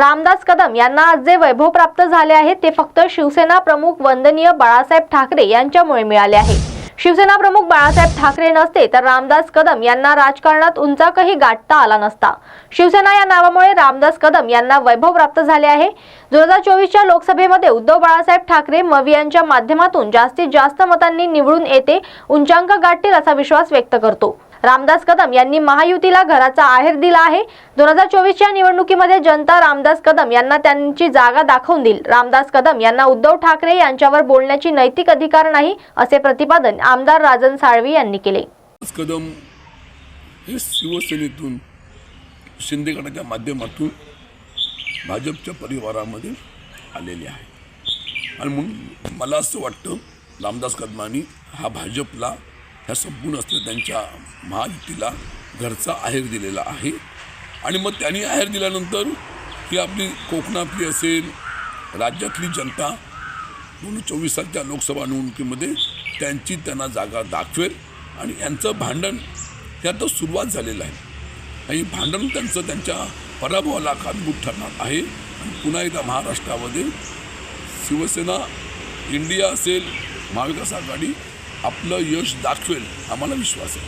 रामदास कदम यांना आज जे वैभव प्राप्त झाले आहे ते फक्त शिवसेना प्रमुख वंदनीय बाळासाहेब ठाकरे यांच्यामुळे मिळाले आहे. शिवसेना प्रमुख बाळासाहेब ठाकरे नसते तर रामदास कदम यांना राजकारणात उंचाकही गाठता आला नसता. शिवसेना या नावामुळे रामदास कदम यांना वैभव प्राप्त झाले आहे. दोन हजार चोवीसच्या लोकसभेमध्ये उद्धव बाळासाहेब ठाकरे मवी यांच्या माध्यमातून जास्तीत जास्त मतांनी निवडून येते उंचांक गाठतील असा विश्वास व्यक्त करतो. रामदास कदम यांनी महायुतीला घराचा आहेर दिला आहे. दोन हजार चोवीसच्या निवडणुकीमध्ये जनता रामदास कदम यांना त्यांची जागा दाखवून देईल. रामदास कदम यांना उद्धव ठाकरे यांच्यावर बोलण्याची नैतिक अधिकार नाही असे प्रतिपादन आमदार राजन साळवी यांनी केले. कदम हे शिवसेनेतून शिंदे गटाच्या माध्यमातून भाजपच्या परिवारामध्ये आलेले आहे आणि म्हणून मला असं वाटतं रामदास कदमानी हा भाजपला ह्या संपूर्ण असलेल्या त्यांच्या महायुतीला घरचा आहेर दिलेला आहे. आणि मग त्यांनी आहेर दिल्यानंतर ही आपली कोकणातली असेल राज्यातली जनता दोन चोवीस सालच्या लोकसभा निवडणुकीमध्ये त्यांची त्यांना जागा दाखवेल आणि यांचं भांडण हे आता सुरुवात झालेलं आहे. आणि भांडण त्यांचं त्यांच्या पराभवाला कारणभूत ठरणार आहे. आणि पुन्हा एकदा महाराष्ट्रामध्ये शिवसेना इंडिया असेल महाविकास आघाडी आपलं यश दाखवेल आम्हाला विश्वास आहे.